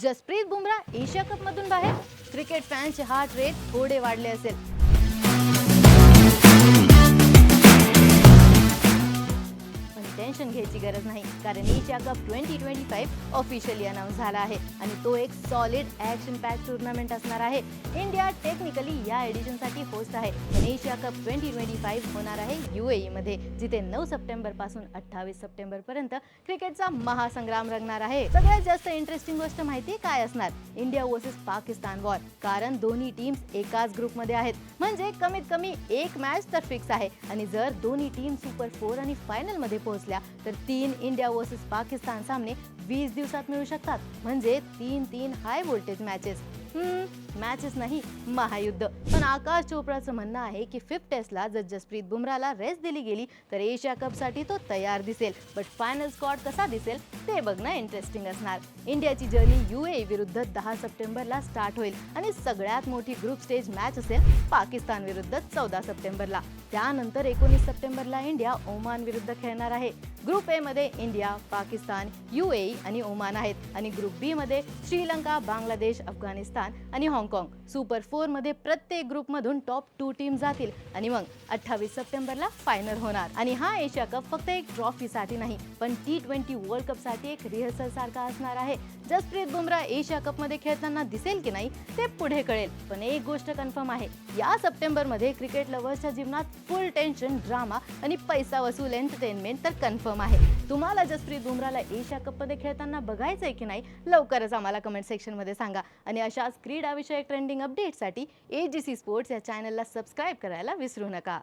Jasprit Bumrah Asia cup मधून बाहेर. Cricket फॅन्सचे heart rate थोडे वाढले असेल. घ्यायची गरज नाही कारण Asia cup twenty twenty five officially announce झाला आहे. आणि तो एक सॉलिड ॲक्शन पॅक टुर्नामेंट असणार आहे. इंडिया टेक्निकली या एडिशनसाठी होस्ट आहे. पण Asia cup twenty twenty five होणार आहे यू मध्ये जिथे नऊ सप्टेंबरपासून अठ्ठावीस सप्टेंबर पर्यंत क्रिकेटचा महासंग्राम रंगणार आहे. सगळ्यात जास्त इंटरेस्टिंग गोष्ट माहिती काय असणार? इंडिया वर्सेस पाकिस्तान वॉर कारण दोन्ही टीम्स एकाच ग्रुपमध्ये आहेत. म्हणजे कमीत कमी एक मॅच तर फिक्स आहे. आणि जर दोन्ही टीम सुपर फोर आणि फायनलमध्ये पोहोचल्या तर तीन इंडिया वर्सेस पाकिस्तान सामने वीस दिवसात मिळू शकतात. म्हणजे तीन तीन हाय व्होल्टेज मॅचेस मॅचेस नाही महायुद्ध. पण आकाश चोप्राचं म्हणणं आहे की फिफ्थ टेस्टला जर जसप्रीत बुमराला रेस्ट दिली गेली तर एशिया कपसाठी तो तयार दिसेल. बट फायनल स्कॉट कसा दिसेल ते बघणं इंटरेस्टिंग असणार. इंडियाची जर्नी यू ए विरुद्ध दहा सप्टेंबरला स्टार्ट होईल. आणि सगळ्यात मोठी ग्रुप स्टेज मॅच असेल पाकिस्तान विरुद्ध चौदा सप्टेंबरला. त्यानंतर एकोणीस सप्टेंबरला इंडिया ओमान विरुद्ध खेळणार आहे. ग्रुप ए मध्ये इंडिया पाकिस्तान यू ए आणि ओमान आहेत. आणि ग्रुप बी मध्ये श्रीलंका बांगलादेश अफगाणिस्तान आणि हाँगकाँग. सुपर फोरमध्ये प्रत्येक ग्रुपमधून टॉप टू टीम जातील. आणि मग अठ्ठावीस सप्टेंबरला फायनल होणार. आणि हा एशिया कप फक्त एक ट्रॉफीसाठी नाही पण टी ट्वेंटी वर्ल्ड कपसाठी एक रिहर्सल सारखा असणार आहे. जसप्रीत बुमरा एशिया कपमध्ये खेळताना दिसेल की नाही ते पुढे कळेल. पण एक गोष्ट कन्फर्म आहे या सप्टेंबरमध्ये क्रिकेट लव्हर्सच्या जीवनात फुल टेन्शन ड्रामा आणि पैसा वसूल एंटरटेनमेंट तर कन्फर्म आहे. तुम्हाला जसप्रीत बुमराला एशिया कपमध्ये खेळताना आहे की नाही लवकरच आम्हाला कमेंट सेक्शनमध्ये सांगा. आणि अशाच क्रीडाविषयक ट्रेंडिंग अपडेटसाठी ए जी सी स्पोर्ट्स या चॅनलला सबस्क्राईब करायला विसरू नका.